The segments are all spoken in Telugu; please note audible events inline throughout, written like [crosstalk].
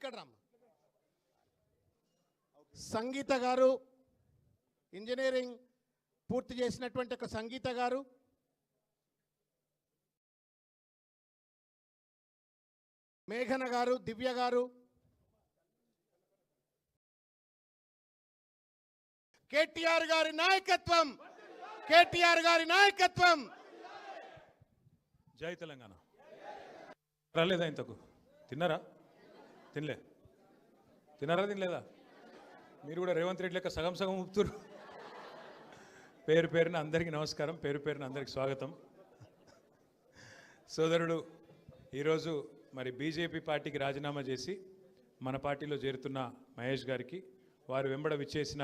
ఇక్కడ రమ్మ. సంగీత గారు ఇంజనీరింగ్ పూర్తి చేసినటువంటి ఒక సంగీత గారు. మేఘన గారు దివ్య గారు. కేటీఆర్ గారి నాయకత్వం. కేటీఆర్ గారి నాయకత్వం. జై తెలంగాణ. రాలేదా ఇంతకు? తిన్నారా? తినలే. తినారా తినలేదా? మీరు కూడా రేవంత్ రెడ్డి లెక్క సగం సగం ఊపుతురు. పేరు పేరున అందరికీ నమస్కారం పేరు పేరున అందరికి స్వాగతం. సోదరుడు ఈరోజు మరి బీజేపీ పార్టీకి రాజీనామా చేసి మన పార్టీలో చేరుతున్న మహేష్ గారికి వారు వెంబడ విచ్చేసిన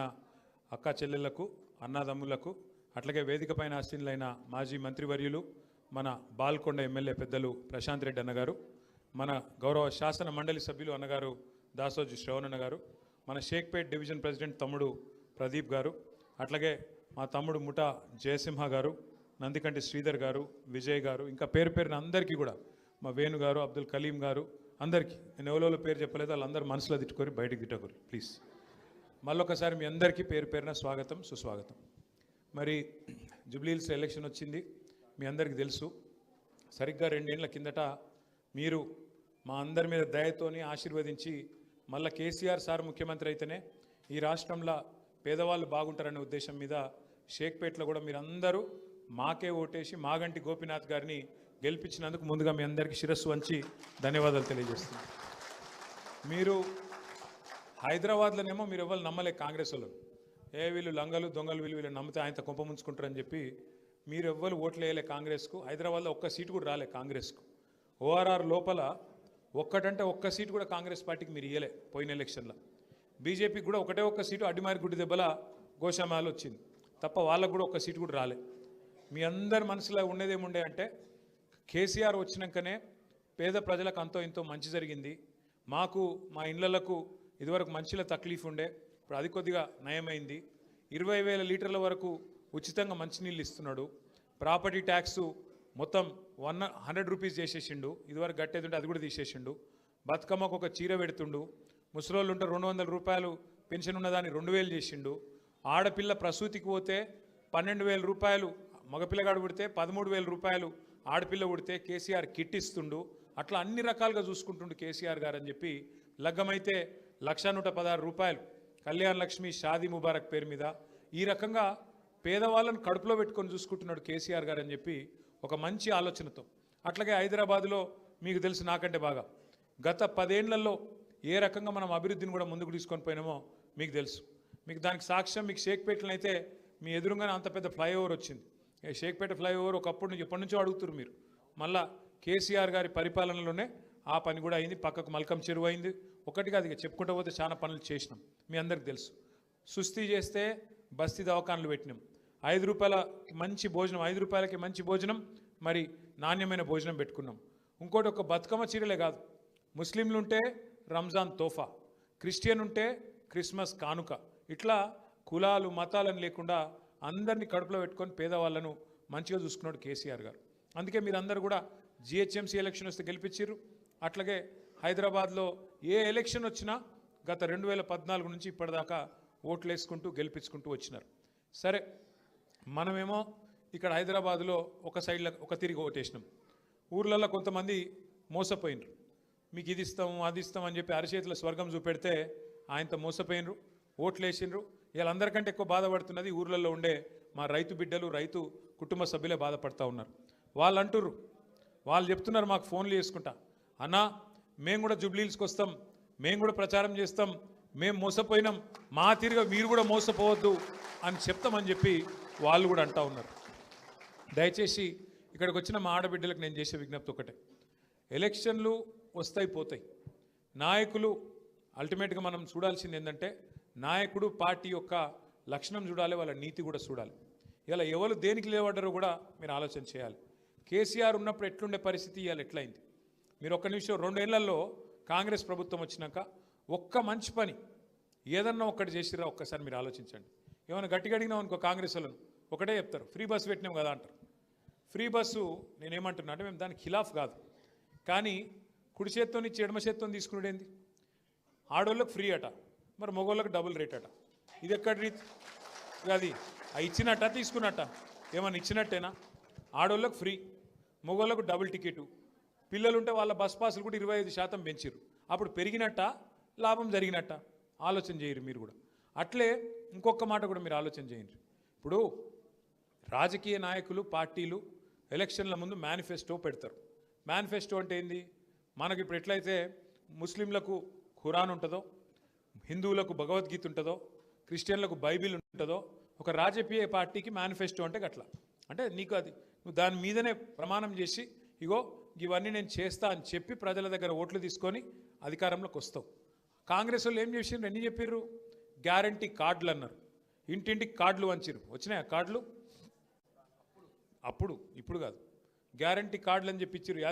అక్క చెల్లెళ్ళకు అన్నదమ్ములకు అట్లాగే వేదిక పైన ఆశీనులైన మాజీ మంత్రివర్యులు మన బాల్కొండ ఎమ్మెల్యే పెద్దలు ప్రశాంత్ రెడ్డి అన్నగారు మన గౌరవ శాసన మండలి సభ్యులు అన్నగారు దాసోజు శ్రవణన్న గారు మన షేక్పేట్ డివిజన్ ప్రెసిడెంట్ తమ్ముడు ప్రదీప్ గారు అట్లాగే మా తమ్ముడు ముఠా జయసింహ గారు నందికంటి శ్రీధర్ గారు విజయ్ గారు ఇంకా పేరు పేరున అందరికీ కూడా మా వేణు గారు అబ్దుల్ కలీం గారు అందరికీ నేను ఎవరో పేరు చెప్పలేదు వాళ్ళందరూ మనసులో తిట్టుకొని బయటకు తిట్టకూరు ప్లీజ్. మళ్ళొకసారి మీ అందరికీ పేరు పేరున స్వాగతం సుస్వాగతం. మరి జుబ్లీహిల్స్ ఎలక్షన్ వచ్చింది మీ అందరికీ తెలుసు. సరిగ్గా రెండేళ్ళ కిందట మీరు మా అందరి మీద దయతోని ఆశీర్వదించి మళ్ళా కేసీఆర్ సార్ ముఖ్యమంత్రి అయితేనే ఈ రాష్ట్రంలో పేదవాళ్ళు బాగుంటారనే ఉద్దేశం మీద షేక్పేట్లో కూడా మీరందరూ మాకే ఓటేసి మాగంటి గోపీనాథ్ గారిని గెలిపించినందుకు ముందుగా మీ అందరికీ శిరస్సు వంచి ధన్యవాదాలు తెలియజేస్తున్నాను మీరు హైదరాబాద్లోనేమో మీరు ఎవరు నమ్మలే కాంగ్రెస్ వాళ్ళు ఏ వీళ్ళు లంగలు దొంగలు వీళ్ళు వీళ్ళు నమ్మితే ఆయనతో కొంప ముంచుకుంటారని చెప్పి మీరు ఎవ్వరు ఓట్లు వేయలే కాంగ్రెస్కు హైదరాబాద్లో ఒక్క సీటు కూడా రాలే కాంగ్రెస్కు. ఓఆర్ఆర్ లోపల ఒక్కటంటే ఒక్క సీటు కూడా కాంగ్రెస్ పార్టీకి మీరు ఇయ్యలే పోయిన ఎలక్షన్లో. బీజేపీకి కూడా ఒకటే ఒక్క సీటు అడ్డిమారి గుడి దెబ్బల గోశామాలు వచ్చింది. తప్ప వాళ్ళకు కూడా ఒక్క సీటు కూడా రాలే. మీ అందరి మనసులో ఉండేదేముండే అంటే కేసీఆర్ వచ్చినాకనే పేద ప్రజలకు అంతో ఇంతో మంచి జరిగింది. మాకు మా ఇళ్ళలకు ఇదివరకు మంచిలో తక్లీఫ్ ఉండే. ఇప్పుడు అది కొద్దిగా నయమైంది. ఇరవై వేల లీటర్ల వరకు ఉచితంగా మంచినీళ్ళు ఇస్తున్నాడు. ప్రాపర్టీ ట్యాక్స్ మొత్తం వన్ హండ్రెడ్ రూపీస్ చేసేసిండు. ఇదివరకు గట్టేది ఉంటే అది కూడా తీసేసిండు. బతుకమ్మకు ఒక చీర పెడుతుండు. ముసలోళ్ళు ఉంటే రెండు వందల రూపాయలు పెన్షన్ ఉన్నదాన్ని రెండు వేలు చేసిండు. ఆడపిల్ల ప్రసూతికి పోతే పన్నెండు వేల రూపాయలు మగపిల్లగాడు పుడితే పదమూడు వేల రూపాయలు ఆడపిల్ల పుడితే కేసీఆర్ కిట్ ఇస్తుండు. అట్లా అన్ని రకాలుగా చూసుకుంటుండు కేసీఆర్ గారు అని చెప్పి లగ్గమైతే లక్ష నూట పదహారు రూపాయలు. కళ్యాణ్ లక్ష్మి షాదీ ముబారక్ పేరు మీద. ఈ రకంగా పేదవాళ్ళను కడుపులో పెట్టుకొని చూసుకుంటున్నాడు కేసీఆర్ గారు అని చెప్పి ఒక మంచి ఆలోచనతో. అట్లాగే హైదరాబాదులో మీకు తెలుసు నాకంటే బాగా. గత పదేళ్ళలో ఏ రకంగా మనం అభివృద్ధిని కూడా ముందుకు తీసుకొని పోయినామో మీకు తెలుసు. మీకు దానికి సాక్ష్యం మీకు షేక్పేటలో అయితే మీ ఎదురుగానే అంత పెద్ద ఫ్లైఓవర్ వచ్చింది. షేక్పేట ఫ్లైఓవర్ ఒకప్పుడు నుంచి ఎప్పటి నుంచో అడుగుతున్నారు మీరు. మళ్ళా కేసీఆర్ గారి పరిపాలనలోనే ఆ పని కూడా అయింది. పక్కకు మల్కం చెరువు అయింది. ఒకటిగా అది చెప్పుకుంటూ పోతే చాలా పనులు చేసినాం. మీ అందరికి తెలుసు. సుస్థి చేస్తే బస్తీ దవాఖానలు పెట్టినాం. ఐదు రూపాయల మంచి భోజనం ఐదు రూపాయలకి మంచి భోజనం మరి నాణ్యమైన భోజనం పెట్టుకున్నాం. ఇంకోటి ఒక బతుకమ్మ చీరలే కాదు. ముస్లింలు ఉంటే రంజాన్ తోఫా క్రిస్టియన్ ఉంటే క్రిస్మస్ కానుక. ఇట్లా కులాలు మతాలను లేకుండా అందరినీ కడుపులో పెట్టుకొని పేదవాళ్ళను మంచిగా చూసుకున్నాడు కేసీఆర్ గారు. అందుకే మీరందరూ కూడా జిహెచ్ఎంసీ ఎలక్షన్ వస్తే గెలిపించారు అట్లాగే హైదరాబాద్లో ఏ ఎలక్షన్ వచ్చినా గత రెండు వేల పద్నాలుగు నుంచి ఇప్పటిదాకా ఓట్లు వేసుకుంటూ గెలిపించుకుంటూ వచ్చినారు. సరే మనమేమో ఇక్కడ హైదరాబాద్లో ఒక సైడ్లో ఒక తిరిగి ఓటేసినాం. ఊర్లలో కొంతమంది మోసపోయినరు. మీకు ఇది ఇస్తాం అది ఇస్తాం అని చెప్పి అరచేతుల స్వర్గం చూపెడితే ఆయనతో మోసపోయినరు ఓట్లు వేసిండ్రు వీళ్ళందరికంటే ఎక్కువ బాధపడుతున్నది ఊర్లలో ఉండే మా రైతు బిడ్డలు రైతు కుటుంబ సభ్యులే బాధపడుతూ ఉన్నారు. వాళ్ళు అంటుర్రు వాళ్ళు చెప్తున్నారు మాకు ఫోన్లు చేసుకుంటా. అన్నా మేము కూడా జుబ్లీల్స్కి వస్తాం. మేము కూడా ప్రచారం చేస్తాం. మేము మోసపోయినాం. మా తిరిగా మీరు కూడా మోసపోవద్దు అని చెప్తామని చెప్పి వాళ్ళు కూడా అంటా ఉన్నారు. దయచేసి ఇక్కడికి వచ్చిన మా ఆడబిడ్డలకు నేను చేసే విజ్ఞప్తి ఒకటే. ఎలక్షన్లు వస్తాయి పోతాయి. నాయకులు అల్టిమేట్గా మనం చూడాల్సింది ఏంటంటే నాయకుడు పార్టీ యొక్క లక్షణం చూడాలి వాళ్ళ నీతి కూడా చూడాలి. ఇలా ఎవరు దేనికి లేవడ్డారో కూడా మీరు ఆలోచన చేయాలి. కేసీఆర్ ఉన్నప్పుడు ఎట్లుండే పరిస్థితి ఇవాళ ఎట్లయింది? మీరు ఒక్క నిమిషం రెండేళ్ళలో కాంగ్రెస్ ప్రభుత్వం వచ్చినాక ఒక్క మంచి పని ఏదన్నా ఒక్కటి చేసిరా ఒక్కసారి మీరు ఆలోచించండి. ఏమైనా గట్టిగా అడిగినాం అనుకో కాంగ్రెస్ వాళ్ళు ఒకటే చెప్తారు ఫ్రీ బస్సు పెట్టినాం కదా అంటారు. ఫ్రీ బస్సు నేనేమంటున్నా అంటే మేము దానికి ఖిలాఫ్ కాదు. కానీ కుడి చేత్తో నుంచి ఎడమ చేత్తో తీసుకునేది ఏంది? ఆడోళ్ళకి ఫ్రీ అట మరి మగోళ్ళకి డబుల్ రేట్ అట. ఇది ఎక్కడ రీతి? అది ఆ ఇచ్చినట్ట తీసుకున్నట్ట. ఏమన్నా ఇచ్చినట్టేనా? ఆడోళ్ళకి ఫ్రీ మగోళ్ళకు డబుల్ టికెట్. పిల్లలు ఉంటే వాళ్ళ బస్ పాసులు కూడా ఇరవై ఐదు శాతం పెంచారు అప్పుడు పెరిగినట్ట? లాభం జరిగినట్ట? ఆలోచన చేయరు మీరు కూడా. అట్లే ఇంకొక మాట కూడా మీరు ఆలోచన చేయండి. ఇప్పుడు రాజకీయ నాయకులు పార్టీలు ఎలక్షన్ల ముందు మేనిఫెస్టో పెడతారు. మేనిఫెస్టో అంటే ఏంది? మనకి ఇప్పుడు ఎట్లయితే ముస్లింలకు ఖురాన్ ఉంటుందో హిందువులకు భగవద్గీత ఉంటుందో క్రిస్టియన్లకు బైబిల్ ఉంటుందో ఒక రాజకీయ పార్టీకి మేనిఫెస్టో అంటే గట్ల. అంటే నీకు అది నువ్వు దాని మీదనే ప్రమాణం చేసి ఇగో ఇవన్నీ నేను చేస్తా అని చెప్పి ప్రజల దగ్గర ఓట్లు తీసుకొని అధికారంలోకి వస్తావు. కాంగ్రెస్ వాళ్ళు ఏం చేసిండ్రు? ఎన్ని చెప్పిర్రు? గ్యారంటీ కార్డులు అన్నారు. ఇంటింటికి కార్డులు వంచిరు ఆ కార్డులు? అప్పుడు ఇప్పుడు కాదు. గ్యారంటీ కార్డులు అని చెప్పి ఇచ్చిర్రు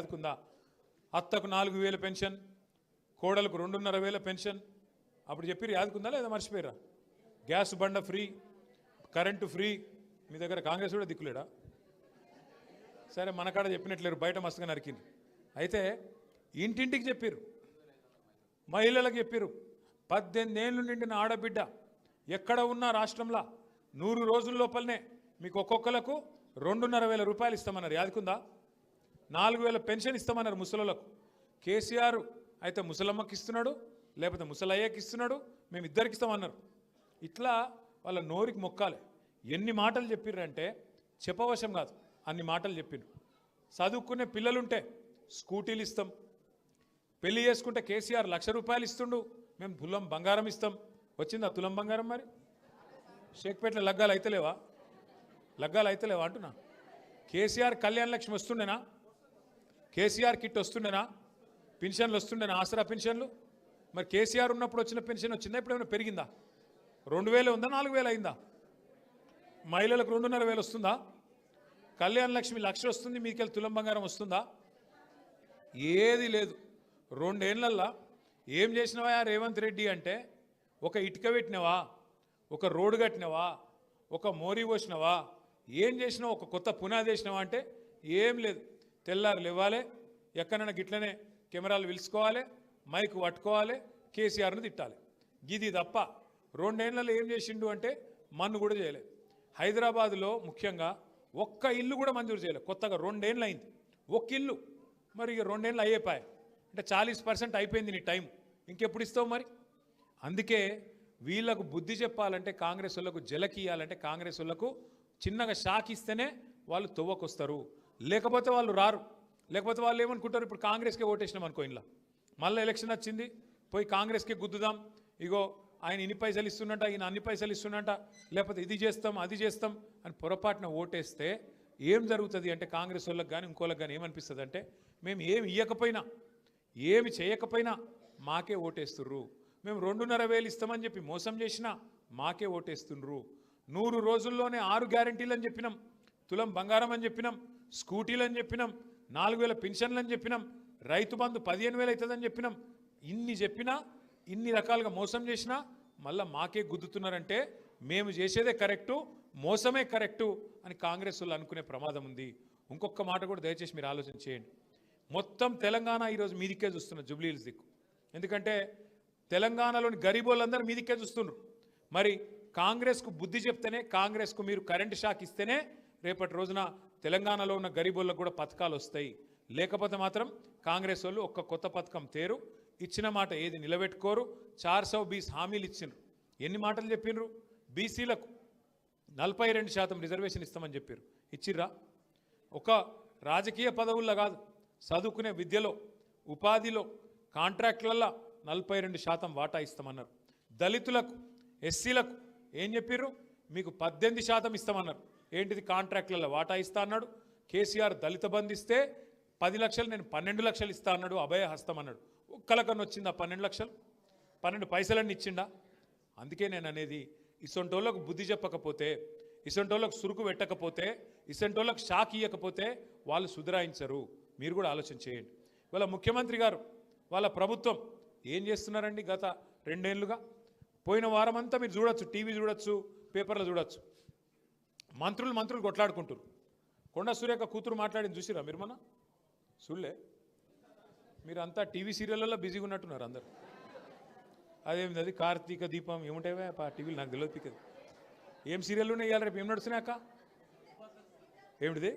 అత్తకు నాలుగు వేల పెన్షన్ కోడలకు రెండున్నర వేల పెన్షన్. అప్పుడు చెప్పారు యాదకుందా లేదా మర్చిపోయారా గ్యాస్ బండ ఫ్రీ కరెంటు ఫ్రీ. మీ దగ్గర కాంగ్రెస్ కూడా దిక్కులేడా? సరే మన కాడ చెప్పినట్లేరు. బయట మస్తుగా నరికింది అయితే ఇంటింటికి చెప్పారు మహిళలకు చెప్పారు పద్దెనిమిది ఏళ్ళు నిండిన ఆడబిడ్డ ఎక్కడ ఉన్నా రాష్ట్రంలో నూరు రోజుల లోపలనే మీకు ఒక్కొక్కలకు రెండున్నర వేల రూపాయలు ఇస్తామన్నారు. యాదుకుందా? నాలుగు వేల పెన్షన్ ఇస్తామన్నారు ముసలులకు కేసీఆర్ అయితే ముసలమ్మకి ఇస్తున్నాడు లేకపోతే ముసలయ్యకి ఇస్తున్నాడు మేము ఇద్దరికి ఇస్తామన్నారు. ఇట్లా వాళ్ళ నోరికి మొక్కాలి. ఎన్ని మాటలు చెప్పిర్రంటే చెప్పవశం కాదు అన్ని మాటలు చెప్పిండ్రు చదువుకునే పిల్లలుంటే స్కూటీలు ఇస్తాం. పెళ్ళి చేసుకుంటే కేసీఆర్ లక్ష రూపాయలు ఇస్తుండు. మేము తులం బంగారం ఇస్తాం. వచ్చిందా తులం బంగారం మరి? షేక్పేటలో లగ్గాలు అయితలేవా లగ్గాలు అయితలేవా అంటున్నా. కేసీఆర్ కళ్యాణ లక్ష్మి వస్తుండేనా? కేసీఆర్ కిట్ వస్తుండేనా? పెన్షన్లు వస్తుండేనా? ఆసరా పెన్షన్లు? మరి కేసీఆర్ ఉన్నప్పుడు వచ్చిన పెన్షన్ వచ్చిందా? ఇప్పుడు ఏమైనా పెరిగిందా? రెండు వేలు ఉందా? నాలుగు వేలు అయిందా? మహిళలకు రెండున్నర వేలు వస్తుందా? కళ్యాణ లక్ష్మి లక్ష వస్తుంది మీకెళ్ళి తులం బంగారం వస్తుందా? ఏది లేదు. రెండేళ్ళల్లా ఏం చేసినవా రేవంత్ రెడ్డి అంటే ఒక ఇటుక పెట్టినవా ఒక రోడ్డు కట్టినవా ఒక మోరీ పోసినవా ఏం చేసినావు ఒక కొత్త పునాది వేసినావా అంటే ఏం లేదు. తెల్లారు లేవాలి ఎక్కడైనా గిట్లనే కెమెరాలు పిలుచుకోవాలి మైక్ పట్టుకోవాలి కేసీఆర్ను తిట్టాలి. గిది తప్ప రెండేళ్ళలో ఏం చేసిండు అంటే మన్ను కూడా చేయలే. హైదరాబాద్లో ముఖ్యంగా ఒక్క ఇల్లు కూడా మంజూరు చేయలేదు కొత్తగా రెండేళ్ళు అయింది ఒక్క ఇల్లు. మరి ఇక రెండేళ్ళు అయ్యేపాయి అంటే చాలీస్ పర్సెంట్ అయిపోయింది నీ టైం. ఇంకెప్పుడు ఇస్తావు మరి? అందుకే వీళ్ళకు బుద్ధి చెప్పాలంటే కాంగ్రెస్ వాళ్ళకు జలకియాలంటే కాంగ్రెస్ వాళ్ళకు చిన్నగా షాక్ ఇస్తేనే వాళ్ళు తొవ్వకొస్తారు. లేకపోతే వాళ్ళు రారు. లేకపోతే వాళ్ళు ఏమనుకుంటారు? ఇప్పుడు కాంగ్రెస్కే ఓటేసినాం అనుకో ఇంట్లో. మళ్ళీ ఎలక్షన్ వచ్చింది. పోయి కాంగ్రెస్కి గుద్దుదాం. ఇగో ఆయన ఇన్ని పైసలు ఇస్తున్నట ఈయన అన్ని పైసలు ఇస్తున్నట లేకపోతే ఇది చేస్తాం అది చేస్తాం అని పొరపాటున ఓటేస్తే ఏం జరుగుతుంది? అంటే కాంగ్రెస్ వాళ్ళకి కానీ ఇంకోళ్ళకి కానీ ఏమనిపిస్తుంది అంటే మేము ఏమి ఇవ్వకపోయినా ఏమి చేయకపోయినా మాకే ఓటేస్తుర్రు. మేము రెండున్నర వేలు ఇస్తామని చెప్పి మోసం చేసినా మాకే ఓటేస్తుండ్రు నూరు రోజుల్లోనే ఆరు గ్యారంటీలు అని చెప్పినాం. తులం బంగారం అని చెప్పినాం. స్కూటీలు అని చెప్పినాం. నాలుగు వేల పెన్షన్లు అని చెప్పినాం. రైతు బంధు పదిహేను వేలు అవుతుందని చెప్పినాం. ఇన్ని చెప్పినా ఇన్ని రకాలుగా మోసం చేసినా మళ్ళా మాకే గుద్దుతున్నారంటే మేము చేసేదే కరెక్టు మోసమే కరెక్టు అని కాంగ్రెస్ వాళ్ళు అనుకునే ప్రమాదం ఉంది. ఇంకొక మాట కూడా దయచేసి మీరు ఆలోచన చేయండి. మొత్తం తెలంగాణ ఈరోజు మీదికే చూస్తున్నారు జూబ్లీహిల్స్ దిక్కు. ఎందుకంటే తెలంగాణలోని గరీబోళ్ళందరూ మీదికే చూస్తున్నారు మరి కాంగ్రెస్కు బుద్ధి చెప్తేనే కాంగ్రెస్కు మీరు కరెంటు షాక్ ఇస్తేనే రేపటి రోజున తెలంగాణలో ఉన్న గరీబోళ్ళకు కూడా పథకాలు వస్తాయి. లేకపోతే మాత్రం కాంగ్రెస్ వాళ్ళు ఒక్క కొత్త పథకం తేరు ఇచ్చిన మాట ఏది నిలబెట్టుకోరు చార్ సౌ బీస్ హామీలు ఇచ్చిండ్రు. ఎన్ని మాటలు చెప్పిండ్రు బీసీలకు నలభై రెండు శాతం రిజర్వేషన్ ఇస్తామని చెప్పారు ఇచ్చిర్రా? ఒక రాజకీయ పదవుల్లో కాదు. చదువుకునే విద్యలో ఉపాధిలో కాంట్రాక్ట్లల్లో నలభై రెండు శాతం వాటా ఇస్తామన్నారు. దళితులకు ఎస్సీలకు ఏం చెప్పారు మీకు పద్దెనిమిది శాతం ఇస్తామన్నారు. ఏంటిది కాంట్రాక్ట్లలో వాటా ఇస్తా అన్నాడు. కేసీఆర్ దళిత బంధిస్తే పది లక్షలు నేను పన్నెండు లక్షలు ఇస్తా అన్నాడు అభయ హస్తం అన్నాడు. ఒక్కలకన్నా వచ్చిందా పన్నెండు లక్షలు? పన్నెండు పైసలన్నీ ఇచ్చిండా? అందుకే నేను అనేది ఇసొంటోళ్ళకు బుద్ధి చెప్పకపోతే ఇసొంటోళ్ళకు సురుకు పెట్టకపోతే ఇసొంటోళ్ళకు షాక్ ఇవ్వకపోతే వాళ్ళు సుధరాయించరు. మీరు కూడా ఆలోచన చేయండి. వాళ్ళ ముఖ్యమంత్రి గారు వాళ్ళ ప్రభుత్వం ఏం చేస్తున్నారండి గత రెండేళ్ళుగా? పోయిన వారం అంతా మీరు చూడొచ్చు టీవీ చూడొచ్చు పేపర్లో చూడొచ్చు. మంత్రులు మంత్రులు కొట్లాడుకుంటారు. కొండ సూర్యక కూతురు మాట్లాడింది చూసిరా మీరు మన చూడలే. మీరు అంతా టీవీ సీరియళ్ళలో బిజీగా ఉన్నట్టున్నారు అందరు. అదేమిది అది? కార్తీక దీపం ఏముంటాయి ఆ టీవీలు నాకు తెలియదు ఏం సీరియల్ ఉన్నాయి ఇవాళ రేపు? ఏం నడుస్తున్నాయి అక్క? ఏమిటిది?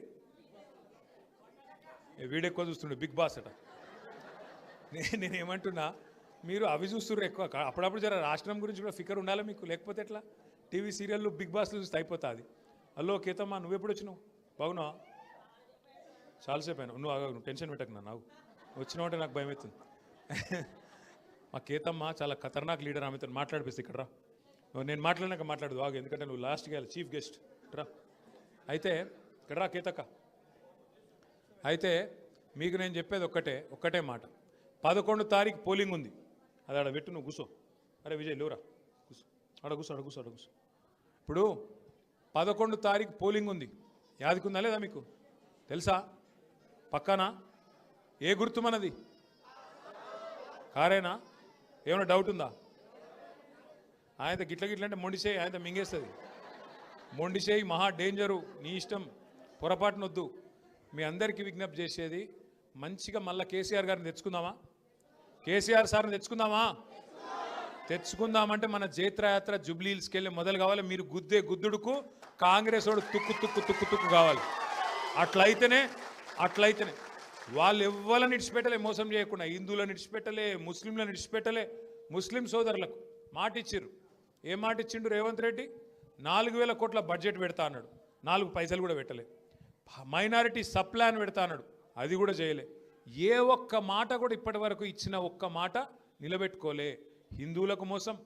ఏ వీడు ఎక్కువ చూస్తుండే బిగ్ బాస్ అట. నేనేమంటున్నా నేను ఏమంటున్నా మీరు అవి చూస్తున్నారు ఎక్కువ. అప్పుడప్పుడు జర రాష్ట్రం గురించి కూడా ఫికర్ ఉండాలి మీకు? లేకపోతే ఎట్లా? టీవీ సీరియల్ బిగ్ బాస్లు చూస్తే అయిపోతుంది. హలో కేతమ్మా నువ్వు ఎప్పుడు వచ్చినావు బాగున్నావా చాలాసేపు అయినా. నువ్వు ఆగు, నువ్వు టెన్షన్ పెట్టకు నా నాకు వచ్చినావు అంటే నాకు భయం అవుతుంది [laughs] మా కేతమ్మ చాలా ఖతర్నాక్ లీడర్ ఆమెతో మాట్లాడిపిస్తే ఇక్కడ రా. నువ్వు నేను మాట్లాడినాక మాట్లాడదు ఆగు ఎందుకంటే నువ్వు లాస్ట్కి వెళ్ళి చీఫ్ గెస్ట్ రా. అయితే ఇక్కడ రా కేతక్క. అయితే మీకు నేను చెప్పేది ఒక్కటే ఒక్కటే మాట. పదకొండు తారీఖు పోలింగ్ ఉంది. అది ఆడ పెట్టు నువ్వు కూసో అరే విజయ్ లేవురా. కూసో ఆడ కూసో ఆడ కూసో ఆడ కూసో ఇప్పుడు పదకొండు తారీఖు పోలింగ్ ఉంది. యాదికుందా లేదా మీకు? తెలుసా? పక్కన? ఏ గుర్తు మనది? కారేనా? ఏమైనా డౌట్ ఉందా? ఆయన గిట్ల గిట్ల అంటే మొండిసేయి ఆయన మింగేస్తుంది. మొండిసేయి మహా డేంజరు నీ ఇష్టం. పొరపాటునొద్దు. మీ అందరికీ విజ్ఞప్తి చేసేది మంచిగా మళ్ళీ కేసీఆర్ గారిని తెచ్చుకుందామా? కేసీఆర్ సార్ని తెచ్చుకుందామా? తెచ్చుకుందామంటే మన జైత్రయాత్ర జుబ్లీల్స్కి వెళ్ళి మొదలు కావాలి. మీరు గుద్దే గుద్దుడుకు కాంగ్రెస్ వాడు తుక్కు తుక్కు తుక్కు తుక్కు కావాలి. అట్లయితేనే అట్లయితేనే వాళ్ళు ఎవ్వరని ఇడిచిపెట్టలే మోసం చేయకుండా. హిందువులను ఇడిచిపెట్టలే ముస్లింలను ఇడిచిపెట్టలే ముస్లిం సోదరులకు మాట ఇచ్చిర్రు. ఏం మాట ఇచ్చిండు రేవంత్ రెడ్డి? నాలుగు వేల కోట్ల బడ్జెట్ పెడతా అన్నాడు. నాలుగు పైసలు కూడా పెట్టలే. మైనారిటీ సప్లాన్ ప్లాన్ అది కూడా చేయలే. ఏ ఒక్క మాట కూడా ఇప్పటి వరకు ఇచ్చిన ఒక్క మాట నిలబెట్టుకోలే. హిందువులకు మోసం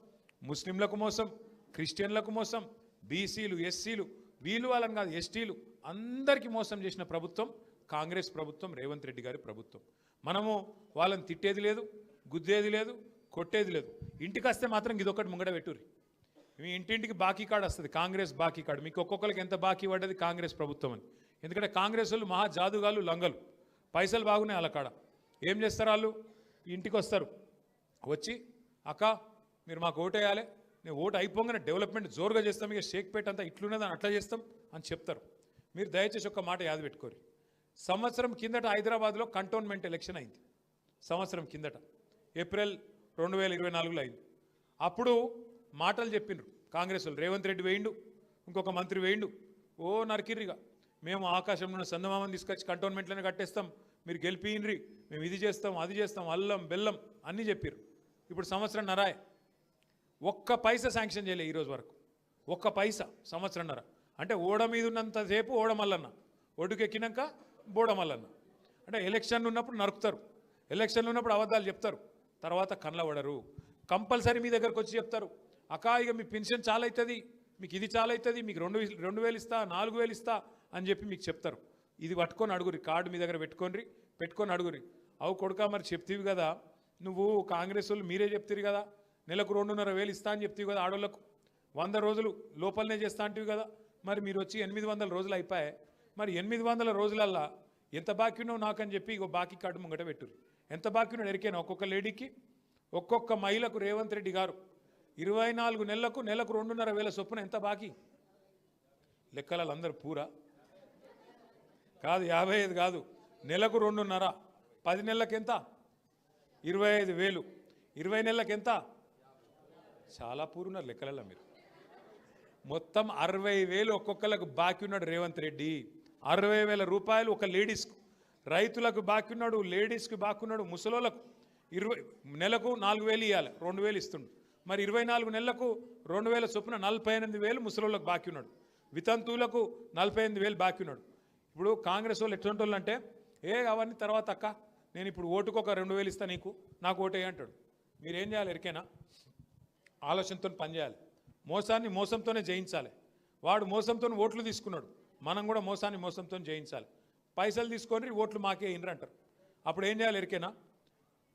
ముస్లింలకు మోసం క్రిస్టియన్లకు మోసం బీసీలు ఎస్సీలు వీళ్ళు వాళ్ళని కాదు ఎస్టీలు అందరికీ మోసం చేసిన ప్రభుత్వం కాంగ్రెస్ ప్రభుత్వం రేవంత్ రెడ్డి గారి ప్రభుత్వం. మనము వాళ్ళని తిట్టేది లేదు గుద్దేది లేదు కొట్టేది లేదు. ఇంటికి వస్తే మాత్రం ఇదొకటి ముంగడ పెట్టుర్రి. మీ ఇంటింటికి బాకీ కార్డు వస్తుంది. కాంగ్రెస్ బాకీ కార్డు. మీకు ఒక్కొక్కరికి ఎంత బాకీ పడ్డది కాంగ్రెస్ ప్రభుత్వం అని. ఎందుకంటే కాంగ్రెస్ వాళ్ళు మహా జాదుగాలు లంగలు. పైసలు బాగున్నాయి వాళ్ళ కాడ. ఏం చేస్తారు వాళ్ళు? ఇంటికి వస్తారు. వచ్చి అక్క మీరు మాకు ఓటు వేయాలి. నేను ఓటు అయిపోగానే డెవలప్మెంట్ జోరుగా చేస్తాం. ఇక షేక్పేట అంతా ఇట్లున్నదని అట్లా చేస్తాం అని చెప్తారు. మీరు దయచేసి ఒక్క మాట యాద పెట్టుకోరు. సంవత్సరం కిందట హైదరాబాద్లో కంటోన్మెంట్ ఎలక్షన్ అయింది. సంవత్సరం కిందట. ఏప్రిల్ రెండు వేల ఇరవై నాలుగులో అయింది. అప్పుడు మాటలు చెప్పిండ్రు కాంగ్రెస్ వాళ్ళు రేవంత్ రెడ్డి వేయిండు ఇంకొక మంత్రి వేయిండు. ఓ నరికిర్రిగా మేము ఆకాశంలో సందమామని తీసుకొచ్చి కంటోన్మెంట్లోనే కట్టేస్తాం. మీరు గెలిపియండ్రి మేము ఇది చేస్తాం అది చేస్తాం అల్లం బెల్లం అన్నీ చెప్పారు ఇప్పుడు సంవత్సరం నరాయ్ ఒక్క పైసా శాంక్షన్ చేయలే ఈరోజు వరకు. ఒక్క పైసా సంవత్సరంన్నర అంటే ఓడ మీద ఉన్నంతసేపు ఓడమల్లన్న ఒడ్డుకెక్కినాక బోడమల్లన్న అంటే ఎలక్షన్లు ఉన్నప్పుడు నరుకుతారు. ఎలక్షన్లు ఉన్నప్పుడు అబద్ధాలు చెప్తారు. తర్వాత కళ్ళబడరు కంపల్సరీ మీ దగ్గరకు వచ్చి చెప్తారు. అకా ఇక మీ పెన్షన్ చాలా అవుతుంది మీకు ఇది చాలా అవుతుంది మీకు రెండు వేలు- రెండు వేలు ఇస్తా నాలుగు వేలు ఇస్తా. అని చెప్పి మీకు చెప్తారు. ఇది పట్టుకొని అడుగురి కార్డు మీ దగ్గర పెట్టుకొని పెట్టుకొని అడుగురి. అవు కొడుక మరి చెప్తీవి కదా నువ్వు కాంగ్రెస్ వాళ్ళు మీరే చెప్తారు కదా నెలకు రెండున్నర వేలు ఇస్తా అని చెప్తీవి కదా ఆడోళ్ళకు. వంద రోజులు లోపలనే చేస్తా అంటివి కదా మరి మీరు వచ్చి ఎనిమిది వందల రోజులు అయిపోయాయి మరి ఎనిమిది వందల రోజులల్లా ఎంత బాకీ ఉన్నావు నాకని చెప్పి ఇక బాకీ కార్డు ముంగట పెట్టురు ఎంత బాకీ ఉన్నాడు ఎరికేనా ఒక్కొక్క లేడీకి? ఒక్కొక్క మహిళకు రేవంత్ రెడ్డి గారు ఇరవై నాలుగు నెలలకు నెలకు రెండున్నర వేల చొప్పున ఎంత బాకీ? లెక్కలందరూ పూరా. కాదు యాభై ఐదు కాదు. నెలకు రెండున్నర. పది నెలలకు ఎంత ఇరవై ఐదు వేలు. ఇరవై నెలలకు ఎంత చాలా పూరున్నారు లెక్కలలో మీరు. మొత్తం అరవై వేలు ఒక్కొక్కలకు బాకీ ఉన్నాడు రేవంత్ రెడ్డి. అరవై వేల రూపాయలు ఒక లేడీస్కు. రైతులకు బాకీ ఉన్నాడు లేడీస్కి బాకీ ఉన్నాడు ముసలోళ్ళకు ఇరవై నెలకు నాలుగు వేలు ఇవ్వాలి రెండు వేలు ఇస్తుండు. మరి ఇరవై నాలుగు నెలలకు రెండు వేల చొప్పున నలభై ఎనిమిది వేలు ముసలోళ్ళకు బాకీ ఉన్నాడు వితంతువులకు నలభై ఎనిమిది వేలు బాకీ ఉన్నాడు ఇప్పుడు కాంగ్రెస్ వాళ్ళు ఎటువంటి వాళ్ళు అంటే ఏ అవన్నీ తర్వాత అక్క నేను ఇప్పుడు ఓటుకు ఒక రెండు వేలు ఇస్తా నీకు నాకు ఓటే అంటాడు. మీరేం చేయాలి ఎరికేనా? ఆలోచనతో పనిచేయాలి మోసాన్ని మోసంతోనే జయించాలి. వాడు మోసంతో ఓట్లు తీసుకున్నాడు. మనం కూడా మోసాన్ని మోసంతో జయించాలి. పైసలు తీసుకొని ఓట్లు మాకే ఇన్రు అంటారు. అప్పుడు ఏం చేయాలి ఎరికేనా?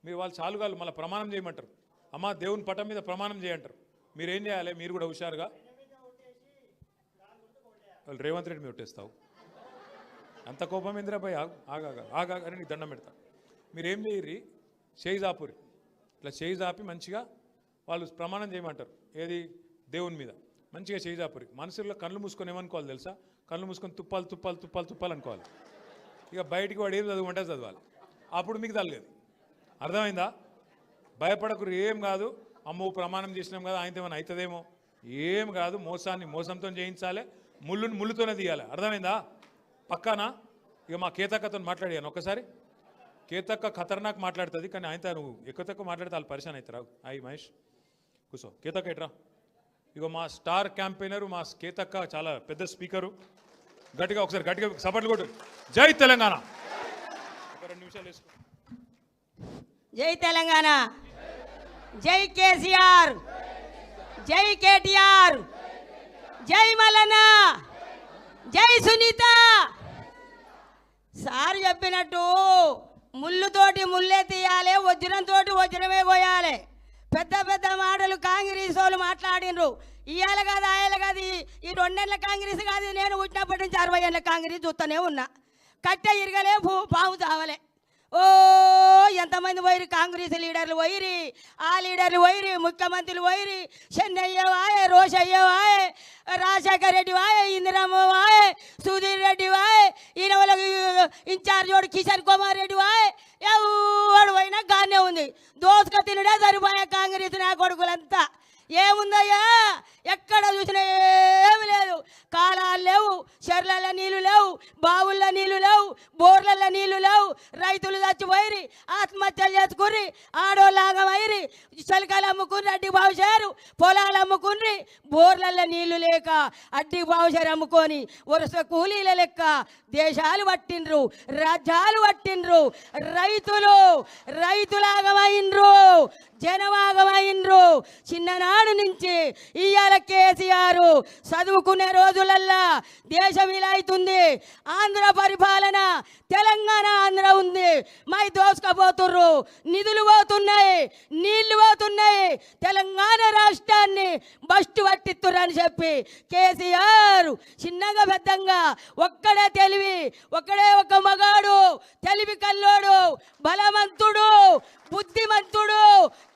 మీరు వాళ్ళు చాలుగాలు మళ్ళీ ప్రమాణం చేయమంటారు. అమ్మా దేవుని పటం మీద ప్రమాణం చేయంటారు. మీరు ఏం చేయాలి? మీరు కూడా హుషారుగా. వాళ్ళు రేవంత్ రెడ్డి మీద ఒట్టేస్తావు అంత కోపం ఇందిరాబాయ్ ఆగాగా ఆగాగా అని నీకు దండం పెడతా. మీరేం చేయర్రి? చేయి జాపురి ఇట్లా చేయి జాపి మంచిగా వాళ్ళు ప్రమాణం చేయమంటారు. ఏది? దేవుని మీద. మంచిగా చేయి జాపురి మనసులో కళ్ళు మూసుకొని ఏమనుకోవాలి తెలుసా? కళ్ళు మూసుకొని తుప్పాలు తుప్పాలు తుప్పాలు తుప్పాలు అనుకోవాలి. ఇక బయటికి వాడు ఏం చదువుకుంటే చదవాలి. అప్పుడు మీకు తగ్గలేదు అర్థమైందా? భయపడకురు ఏం కాదు. అమ్మో ప్రమాణం చేసినాం కదా ఆయనతో ఏమైనా అవుతుందేమో? ఏం కాదు. మోసాన్ని మోసంతో చేయించాలి ముళ్ళుని ముళ్ళుతోనే తీయాలి. అర్థమైందా? పక్కానా? ఇక మా కేతక్కతో మాట్లాడాను ఒకసారి కేతక్క ఖతర్నాక్ మాట్లాడుతుంది కానీ ఆయనతో నువ్వు ఎక్కువ తక్కువ మాట్లాడితే వాళ్ళు పరిశాన్ అవుతారా. అయ్యి మహేష్. కూర్చో కేతక్క ఎట్రా? ఇగో మా స్టార్ క్యాంపెయినర్ మా కేతక్క చాలా పెద్ద స్పీకరు. గట్టిగా ఒకసారి గట్టిగా సపోర్ట్లు కొట్టు. జై తెలంగాణ. ఒక రెండు నిమిషాలు వేసుకో. జై తెలంగాణ. జై కేసీఆర్. జై కేటీఆర్. జై మలనా జై సునీత. సార్ చెప్పినట్టు ముళ్ళుతోటి ముళ్ళే తీయాలి వజ్రంతో వజ్రమే కోయాలి పెద్ద పెద్ద మాటలు కాంగ్రెస్ వాళ్ళు మాట్లాడినరు ఇవాళ కాదు ఆయన కాదు ఈ- రెండేళ్ళ కాంగ్రెస్ కాదు నేను పుట్టినప్పటి నుంచి అరవై ఏళ్ళ కాంగ్రెస్ చూస్తూనే ఉన్నా. కట్టె ఇరగలే భూ పాము చావలే. ఓ ఎంతమంది పోయిరి కాంగ్రెస్ లీడర్లు పోయిరి ఆ లీడర్లు పోయిరి ముఖ్యమంత్రులు పోయిరి చెన్నయ్య వాయే రోషయ్య వాయే రాజశేఖర్ రెడ్డి వాయే ఇందిరమ్మ వాయే సుధీర్ రెడ్డి వాయే ఈయన వాళ్ళకి ఇన్ఛార్జ్ వాడు కిషన్ కుమార్ రెడ్డి వాయే. ఎవడు పోయినా గానే ఉంది. దోసుక తినడే సరిపోయే కాంగ్రెస్ నా కొడుకులంతా. ఏముందయ్యా? ఎక్కడ చూసినా ఏమి లేదు. కాలాలు లేవు చెర్లలో నీళ్ళు లేవు బావుల్లో నీళ్ళు లేవు బోర్లలో నీళ్ళు లేవు. రైతులు చచ్చిపోయి ఆత్మహత్యలు చేసుకుర్రి ఆడోళ్ళాగమైరి చలికాలు అమ్ముకుని అడ్డి బావుశారు పొలాలు అమ్ముకుని బోర్లలో నీళ్ళు లేక అడ్డి బావుశారు అమ్ముకొని వరుస కూలీల లెక్క దేశాలు పట్టిండ్రు రాజ్యాలు పట్టిండ్రు. రైతులు రైతులాగమైండ్రు జనవాగమైండ్రు చిన్ననాడు నుంచి ఇయ్యాల కేసీఆర్ చదువుకునే రోజులల్లా దేశం ఇలా అవుతుంది ఆంధ్ర పరిపాలన తెలంగాణ ఆంధ్ర ఉంది. మై దోసుకపోతుర్రు. నిధులు పోతున్నాయి నీళ్ళు పోతున్నాయి. తెలంగాణ రాష్ట్రాన్ని బస్టు పట్టిత్తురు అని చెప్పి కేసీఆర్ చిన్నగా పెద్దంగా ఒక్కడే తెలివి ఒక్కడే ఒక మగాడు తెలివి కల్లోడు బలవంతుడు బుద్ధిమంతుడు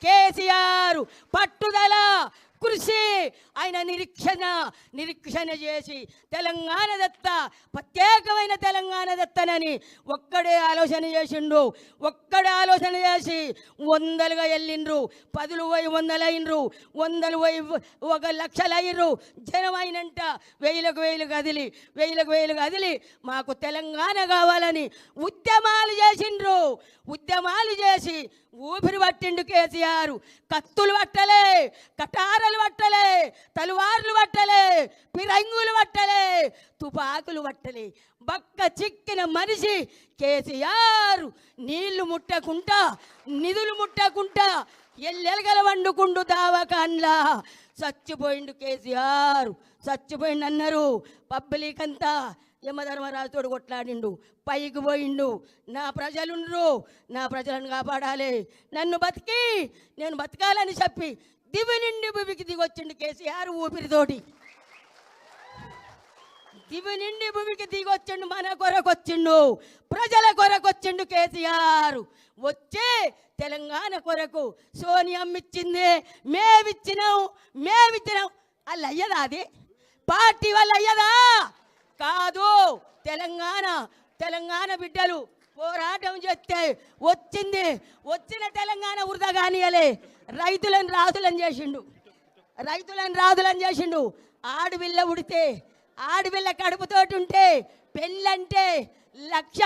కేసీఆర్ పట్టుదల కృషి ఆయన నిరీక్షణ నిరీక్షణ చేసి తెలంగాణ దత్త ప్రత్యేకమైన తెలంగాణ దత్తనని ఒక్కడే ఆలోచన చేసిండు. ఒక్కడే ఆలోచన చేసి వందలుగా వెళ్ళిండ్రు పదులు పోయి వందలు వందలు పోయి ఒక లక్షలు జనం అయినంట వేలకు వేలు కదిలి వేలకు వేలు కదిలి మాకు తెలంగాణ కావాలని ఉద్యమాలు చేసిండ్రు. ఉద్యమాలు చేసి ఊపిరి పట్టిండు కేసీఆర్. కత్తులు పట్టలే కటారలు పట్టలే తలువార్లు పట్టలే పిరంగులు పట్టలే తుపాకులు పట్టలే. బక్క చిక్కిన మనిషి కేసీఆర్. నీళ్ళు ముట్టకుంటా నిధులు ముట్టకుంటా ఎల్లెలగల వండుకుండు దావకాన్లా. చచ్చిపోయిండు కేసీఆర్. చచ్చిపోయిండు అన్నారు పబ్లిక్ అంతా. యమధర్మరాజుతోడు కొట్లాడిండు పైకి పోయిండు. నా ప్రజలుండ్రు నా ప్రజలను కాపాడాలి. నన్ను బతికి నేను బతకాలని చెప్పి దివి నిండి భూమికి దిగొచ్చిండు కేసీఆర్ ఊపిరితోటి. దివి నిండి భూమికి దిగొచ్చిండు మన కొరకొచ్చిండు ప్రజల కొరకొచ్చిండు కేసీఆర్. వచ్చే తెలంగాణ కొరకు సోనియమ్మ ఇచ్చింది మేమిచ్చినాం మేమిచ్చినాం. అల్లయ్యదా అది? పార్టీ వల్ల అయ్యదా కాదు. తెలంగాణ తెలంగాణ బిడ్డలు పోరాటం చేస్తే వచ్చింది. వచ్చిన తెలంగాణ వృధా కానియలే. రైతులను రాజులను చేసిండు. రైతులను రాజులను చేసిండు. ఆడపిల్ల ఉడితే ఆడపిల్ల కడుపుతోటి ఉంటే పెళ్ళంటే లక్ష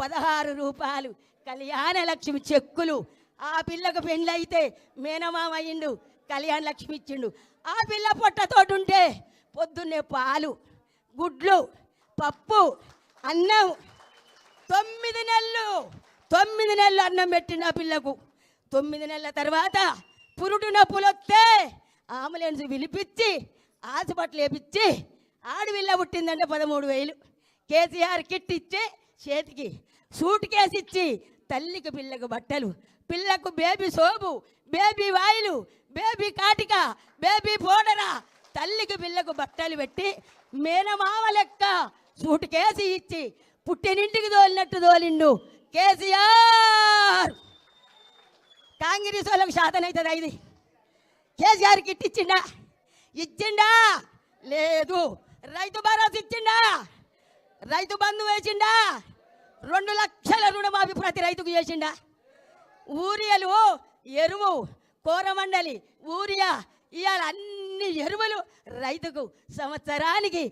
పదహారు రూపాయలు కళ్యాణ లక్ష్మి చెక్కులు. ఆ పిల్లకు పెళ్ళైతే మేనమామ అయ్యిండు కళ్యాణ లక్ష్మి ఇచ్చిండు. ఆ పిల్ల పొట్టతోటి ఉంటే పొద్దున్నే పాలు గుడ్లు పప్పు అన్నం. తొమ్మిది నెలలు తొమ్మిది నెలలు అన్నం పెట్టిన పిల్లకు. తొమ్మిది నెలల తర్వాత పురుడు నొప్పులు వస్తే అంబులెన్స్ పిలిపించి హాస్పిటల్ వేపించి ఆడవిల్ల పుట్టిందంటే పదమూడు వేలు. కేసీఆర్ కిట్ ఇచ్చి చేతికి సూట్ కేసు ఇచ్చి తల్లికి పిల్లకు బట్టలు పిల్లకు బేబీ సోపు బేబీ వాయిలు బేబీ కాటిక బేబీ పౌడరా తల్లికి పిల్లకు బట్టలు పెట్టి మేనమామ లెక్క సూటు కేసు ఇచ్చి పుట్టినింటికి తోలినట్టు తోలిండు కేసీఆర్. కాంగ్రెస్ వాళ్ళకు శాతం అవుతుంది ఇది కేసీఆర్ కిట్ ఇచ్చిండా? ఇచ్చిండా? లేదు. రైతు భరోసా ఇచ్చిండా? రైతు బంధు వేసిండా? రెండు లక్షల రుణమాఫీ ప్రతి రైతుకు చేసిండా? ఊరియలు ఎరువు కోరమండలి ఊరియా ఇవాళ అన్ని ఎరువులు రైతుకు సంవత్సరానికి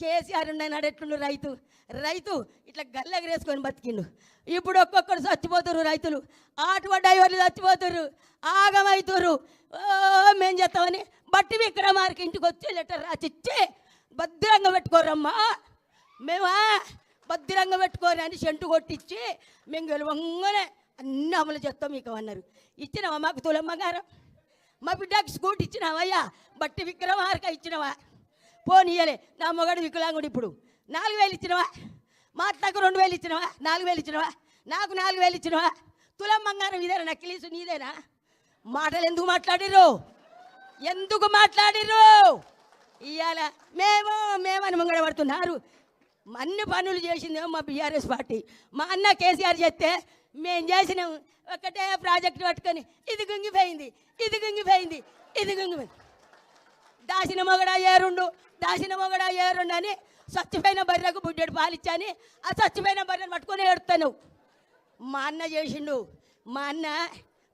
కేసీఆర్ నడెట్టుండు రైతు? రైతు ఇట్లా గల్లెగరేసుకొని బతికిండు. ఇప్పుడు ఒక్కొక్కరు చచ్చిపోతున్నారు రైతులు. ఆటో డ్రైవర్లు చచ్చిపోతున్నారు ఆగమవుతురు ఓ మేం చేస్తామని బట్టి విక్రమార్కి ఇంటికి వచ్చి లెటర్ రాసిచ్చి భద్రంగా పెట్టుకోరమ్మా మేమా? భద్రంగా పెట్టుకోని అని సెంటు కొట్టించి మేము గెలవంగానే అన్ని అమలు చేస్తాం మీకు అన్నారు. ఇచ్చినావా మాకు తులమ్మ గారు? మా బిడ్డకి స్కూటీ ఇచ్చినావయ్యా బట్టి విక్రమార్క ఇచ్చినవా? పోనీయలే నా మొగడు వికలాంగుడు ఇప్పుడు. నాలుగు వేలు ఇచ్చినవా? మా అత్తకు రెండు వేలు ఇచ్చినవా? నాలుగు వేలు ఇచ్చినవా? నాకు నాలుగు వేలు ఇచ్చినవా? తులం బంగారం ఇదేనా? నక్కిలీసు నీదేనా? మాటలు ఎందుకు మాట్లాడిర్రు? ఎందుకు మాట్లాడిర్రు? ఇవాళ మేము మేమని ముంగడ పడుతున్నారు. అన్ని పనులు చేసిందేమో మా బీఆర్ఎస్ పార్టీ. మా అన్న కేసీఆర్ చెప్తే మేము చేసినాం. ఒకటే ప్రాజెక్ట్ పట్టుకొని ఇది గుంగిపోయింది. ఇది గుంగిపోయింది ఇది గుంగిపోయింది దాసిన మొగడ ఏరుండు. దాసిన మొగడ ఏరుండు అని చచ్చిపోయిన బర్రెకు బుడ్డెడు పాలిచ్చాని. ఆ చచ్చిపోయిన బర్రెను పట్టుకొని ఏడుతాను మా అన్న చేసిండు. మా అన్న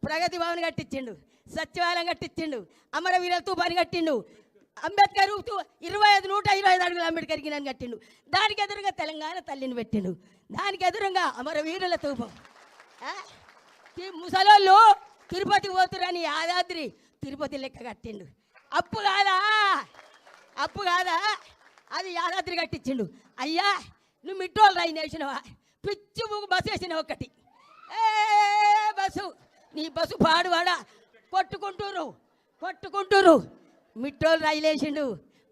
ప్రగతి భవన్ కట్టించిండు. సచివాలయం కట్టించిండు. అమరవీర తూపాని కట్టిండు. అంబేద్కర్ ఇరవై ఐదు నూట ఇరవై ఐదు అడుగులు అంబేద్కర్ గిన్నెని కట్టిండు. దానికి ఎదురుగా తెలంగాణ తల్లిని పెట్టిండు. దానికి ఎదురుగా అమరవీరుల తూపం. ఈ ముసలోళ్ళు తిరుపతి పోతురని యాదాద్రి తిరుపతి లెక్క కట్టిండు. అప్పు కాదా? అప్పు కాదా? అది యాదాద్రి కట్టించిండు. అయ్యా నువ్వు మిట్రోల్ రైన్ వేసినవా పిచ్చి ముగ్గు బస్సు వేసినావు ఒకటి ఏ బస్సు నీ బస్సు పాడువాడా? కొట్టుకుంటూరు కొట్టుకుంటూరు మిట్రోల్ రైలు వేసిండు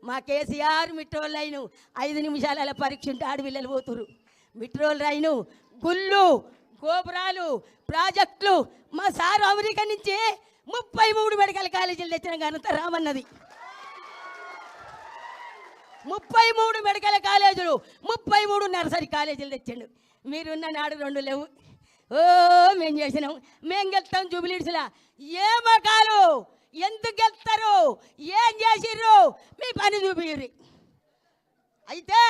మా కేసీఆర్ మిట్రోల్ రైను ఐదు నిమిషాల పరీక్ష ఉంటే ఆడపిల్లలు పోతురు మిట్రోల్ రైను గుళ్ళు గోపురాలు ప్రాజెక్టులు మా సారు అమెరికా నుంచి ముప్పై మూడు మెడికల్ కాలేజీలు తెచ్చిన ఘనత రామన్నది. ముప్పై మూడు మెడికల్ కాలేజీలు ముప్పై మూడు నర్సరీ కాలేజీలు తెచ్చిండు. మీరున్న నాడు రెండు లేవు. ఓ మేము చేసినాం. మేము గెలుస్తాం జూబిలీడ్స్లా ఏ మకాలు ఎందుకు గెలుస్తారు? ఏం చేసిర్రు? మీ పని చూపిర్రి అయితే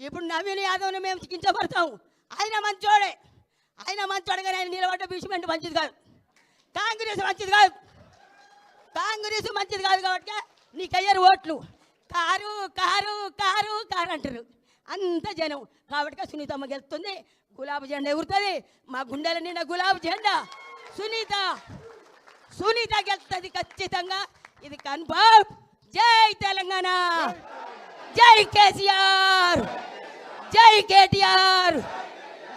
ఇప్పుడు నవీన్ యాదవ్ని మేము కించపడతాం. ఆయన మంచోడే. ఆయన మంచి కానీ ఆయన నిలబడ్డ బీచ్మెంట్ మంచిది కాదు. కాంగ్రెస్ మంచిది కాదు. కాంగ్రెస్ మంచిది కాదు కాబట్టి నీకు అయ్యారు ఓట్లు. కారు కారు కారు కారు అంటారు. అంత జనం. కాబట్టి సునీతమ్మ గెలుస్తుంది. గులాబీ జెండా ఎగురుతుంది. మా గుండెల నిండా గులాబీ జెండా. సునీత సునీత గెలుస్తుంది ఖచ్చితంగా. ఇది కన్ఫర్మ్. జై తెలంగాణ. జై కేసీఆర్. జై కేటీఆర్.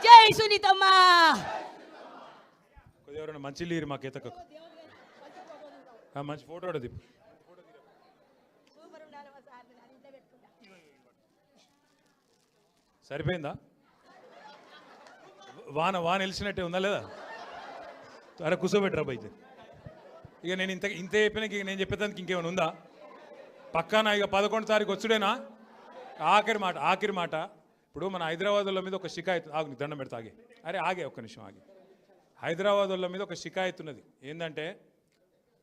జై సునీతమ్మ! ఎవరైనా మంచి లేరు మాకు కేతకు మంచి ఫోటో దిప్పు. సరిపోయిందా? వాన వాన వెలిసినట్టే ఉందా లేదా? అరే కూర్చోబెట్టరా అయితే ఇక నేను ఇంత ఇంత చెప్పినాక ఇక నేను చెప్పేదానికి ఇంకేమైనా ఉందా? పక్కానా ఇక పదకొండు తారీఖు వచ్చుడేనా? ఆఖరి మాట ఆఖరి మాట. ఇప్పుడు మన హైదరాబాద్ వాళ్ళ మీద ఒక షికాయత్ ఆగు దండం పెడతా ఆగే. అరే ఆగే ఒక్క నిమిషం ఆగి. హైదరాబాద్ వాళ్ళ మీద ఒక షికాయత్ ఉన్నది. ఏంటంటే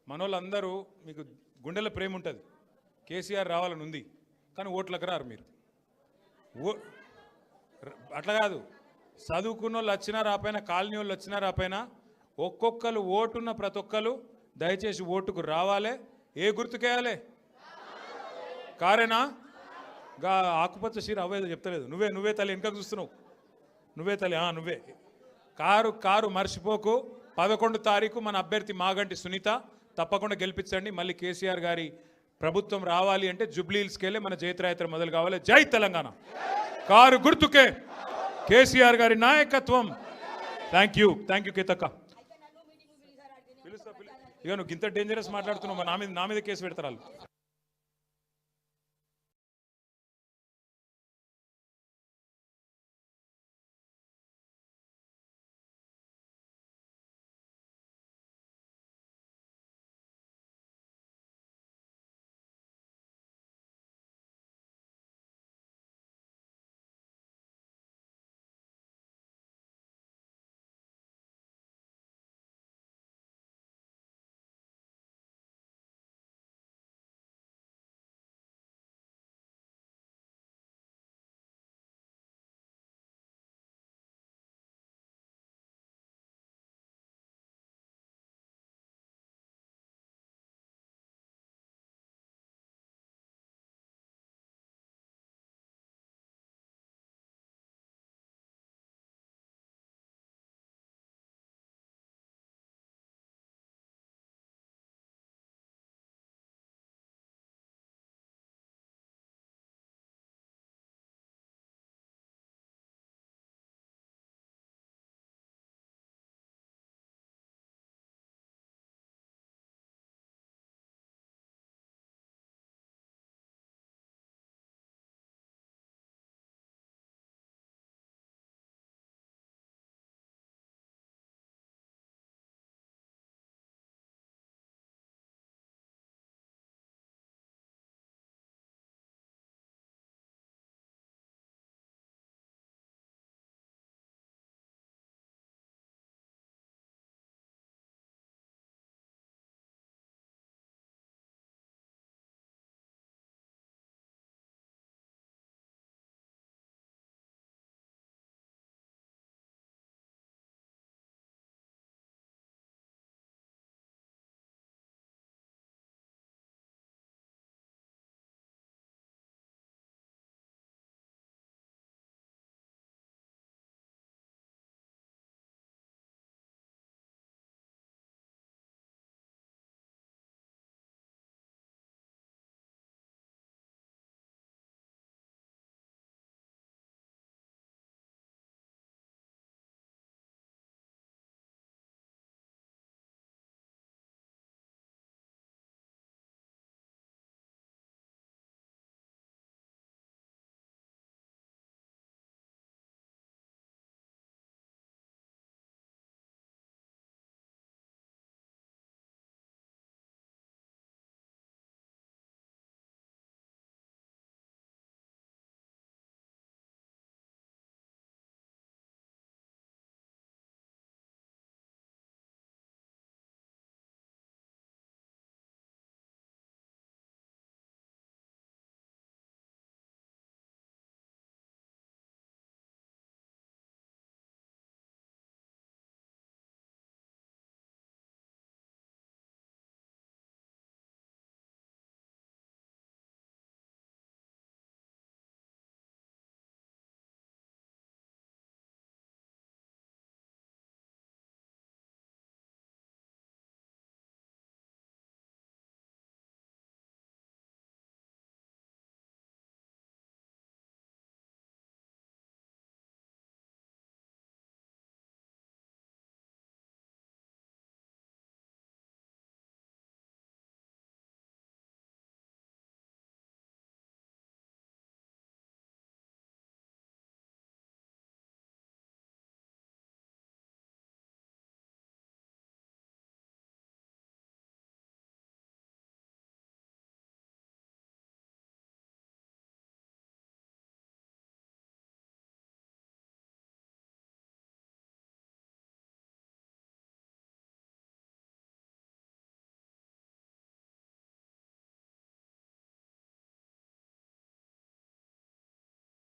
మనోళ్ళందరూ మీకు గుండెల ప్రేమ ఉంటుంది. కేసీఆర్ రావాలని ఉంది కానీ ఓట్లకు రారు మీరు. ఓ అట్లా కాదు. చదువుకున్న వాళ్ళు వచ్చినా రాపోయినా కాలనీ వాళ్ళు వచ్చినా రాపోయినా ఒక్కొక్కరు ఓటున్న ప్రతి ఒక్కరు దయచేసి ఓటుకు రావాలి. ఏ గుర్తుకేయాలి? కారేనా? గా ఆకుపచ్చ చీర అవ్వేదో చెప్తలేదు. నువ్వే నువ్వే తల్లి వెనకకు చూస్తున్నావు. నువ్వే తల్లి ఆ, నువ్వే. కారు కారు మర్చిపోకు. పదకొండు తారీఖు మన అభ్యర్థి మాగంటి సునీత. తప్పకుండా గెలిపించండి. మళ్ళీ కేసీఆర్ గారి ప్రభుత్వం రావాలి అంటే జుబ్లీహిల్స్కి వెళ్ళి మన జైత్రయాత్ర మొదలు కావాలి. జై తెలంగాణ. కారు గుర్తుకే. కేసీఆర్ గారి నాయకత్వం. థ్యాంక్ యూ థ్యాంక్ యూ కేతక్క. ఇక నువ్వు ఇంత డేంజరస్ మాట్లాడుతున్నావు. నా మీద నా మీద కేసు పెడతారు వాళ్ళు.